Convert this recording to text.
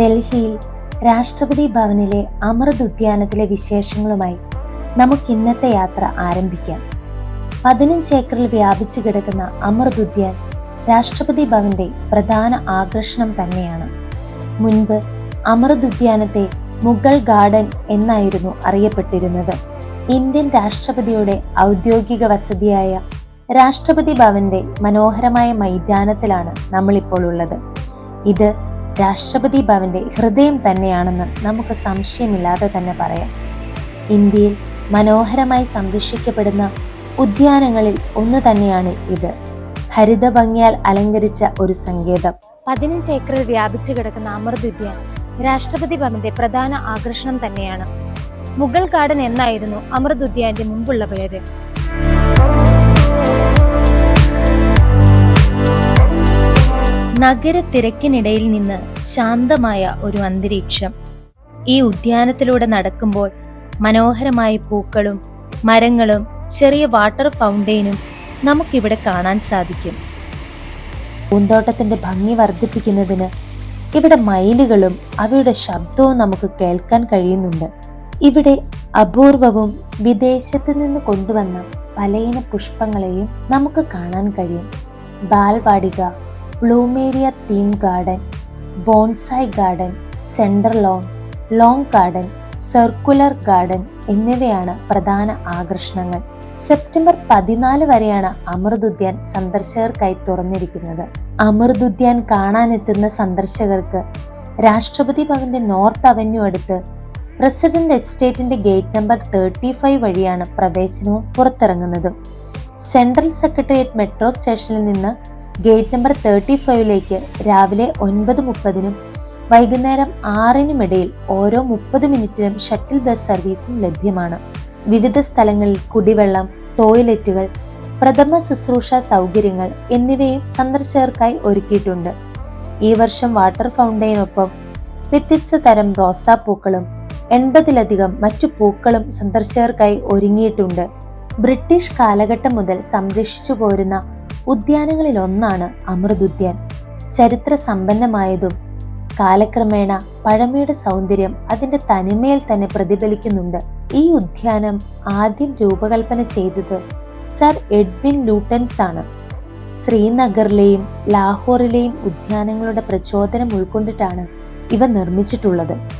ഡൽഹിയിൽ രാഷ്ട്രപതി ഭവനിലെ അമൃത് ഉദ്യാനത്തിലെ വിശേഷങ്ങളുമായി നമുക്ക് ഇന്നത്തെ യാത്ര ആരംഭിക്കാം. പതിനഞ്ച് ഏക്കറിൽ വ്യാപിച്ചു കിടക്കുന്ന അമൃത് ഉദ്യാൻ രാഷ്ട്രപതി ഭവന്റെ പ്രധാന ആകർഷണം തന്നെയാണ്. മുൻപ് അമൃത് ഉദ്യാനത്തെ മുഗൾ ഗാർഡൻ എന്നായിരുന്നു അറിയപ്പെട്ടിരുന്നത്. ഇന്ത്യൻ രാഷ്ട്രപതിയുടെ ഔദ്യോഗിക വസതിയായ രാഷ്ട്രപതി ഭവന്റെ മനോഹരമായ മൈതാനത്തിലാണ് നമ്മളിപ്പോൾ ഉള്ളത്. ഇത് രാഷ്ട്രപതി ഭവന്റെ ഹൃദയം തന്നെയാണെന്ന് നമുക്ക് സംശയമില്ലാതെ തന്നെ പറയാം. ഇന്ത്യയിൽ മനോഹരമായി സംരക്ഷിക്കപ്പെടുന്ന ഉദ്യാനങ്ങളിൽ ഒന്ന് തന്നെയാണ് ഇത്. ഹരിത ഭംഗിയാൽ അലങ്കരിച്ച ഒരു സങ്കേതം. പതിനഞ്ച് ഏക്കറിൽ വ്യാപിച്ചു കിടക്കുന്ന അമൃത് ഉദ്യാൻ രാഷ്ട്രപതി ഭവന്റെ പ്രധാന ആകർഷണം തന്നെയാണ്. മുഗൾ ഗാർഡൻ എന്നായിരുന്നു അമൃത് ഉദ്യാന്റെ മുമ്പുള്ള പേര്. നഗര തിരക്കിനിടയിൽ നിന്ന് ശാന്തമായ ഒരു അന്തരീക്ഷം. ഈ ഉദ്യാനത്തിലൂടെ നടക്കുമ്പോൾ മനോഹരമായ പൂക്കളും മരങ്ങളും ചെറിയ വാട്ടർ ഫൗണ്ടെയിനും നമുക്കിവിടെ കാണാൻ സാധിക്കും. പൂന്തോട്ടത്തിന്റെ ഭംഗി വർദ്ധിപ്പിക്കുന്നതിന് ഇവിടെ മയിലുകളും അവയുടെ ശബ്ദവും നമുക്ക് കേൾക്കാൻ കഴിയുന്നുണ്ട്. ഇവിടെ അപൂർവവും വിദേശത്ത് നിന്ന് കൊണ്ടുവന്ന പലയിന പുഷ്പങ്ങളെയും നമുക്ക് കാണാൻ കഴിയും. Balvatika Bloomeria theme garden bonsai garden central lawn long garden circular garden എന്നിവയാണ് പ്രധാന ആകർഷണങ്ങൾ. സെപ്റ്റംബർ പതിനാല് വരെയാണ് അമൃത് ഉദ്യാൻ സന്ദർശകർക്കായി തുറന്നിരിക്കുന്നത്. അമൃത് ഉദ്യാൻ കാണാനെത്തുന്ന സന്ദർശകർക്ക് രാഷ്ട്രപതി ഭവന്റെ നോർത്ത് അവന്യൂ അടുത്ത് പ്രസിഡന്റ് എസ്റ്റേറ്റിന്റെ ഗേറ്റ് നമ്പർ തേർട്ടി ഫൈവ് വഴിയാണ് പ്രവേശനവും പുറത്തിറങ്ങുന്നതും. സെൻട്രൽ സെക്രട്ടേറിയറ്റ് മെട്രോ സ്റ്റേഷനിൽ നിന്ന് ഗേറ്റ് നമ്പർ തേർട്ടി ഫൈവിലേക്ക് രാവിലെ ഒൻപത് മുപ്പതിനും വൈകുന്നേരം ആറിനുമിടയിൽ ഓരോ മുപ്പത് മിനിറ്റിനും ഷട്ടിൽ ബസ് സർവീസും ലഭ്യമാണ്. വിവിധ സ്ഥലങ്ങളിൽ കുടിവെള്ളം ടോയ്ലറ്റുകൾ പ്രഥമ ശുശ്രൂഷ സൗകര്യങ്ങൾ എന്നിവയും സന്ദർശകർക്കായി ഒരുക്കിയിട്ടുണ്ട്. ഈ വർഷം വാട്ടർ ഫൗണ്ടൈനൊപ്പം വ്യത്യസ്ത തരം റോസാപ്പൂക്കളും എൺപതിലധികം മറ്റു പൂക്കളും സന്ദർശകർക്കായി ഒരുങ്ങിയിട്ടുണ്ട്. ബ്രിട്ടീഷ് കാലഘട്ടം മുതൽ സംരക്ഷിച്ചു പോരുന്ന ഉദ്യാനങ്ങളിൽ ഒന്നാണ് അമൃത് ഉദ്യാൻ ചരിത്ര സമ്പന്നമായതും കാലക്രമേണ പഴമയുടെ സൗന്ദര്യം അതിന്റെ തനിമയിൽ തന്നെ പ്രതിഫലിക്കുന്നുണ്ട്. ഈ ഉദ്യാനം ആദ്യം രൂപകൽപ്പന ചെയ്തത് സർ എഡ്വിൻ ലൂട്ടൻസ് ആണ് ശ്രീനഗറിലെയും ലാഹോറിലെയും ഉദ്യാനങ്ങളുടെ പ്രചോദനം ഉൾക്കൊണ്ടിട്ടാണ് ഇവ നിർമ്മിച്ചിട്ടുള്ളത്.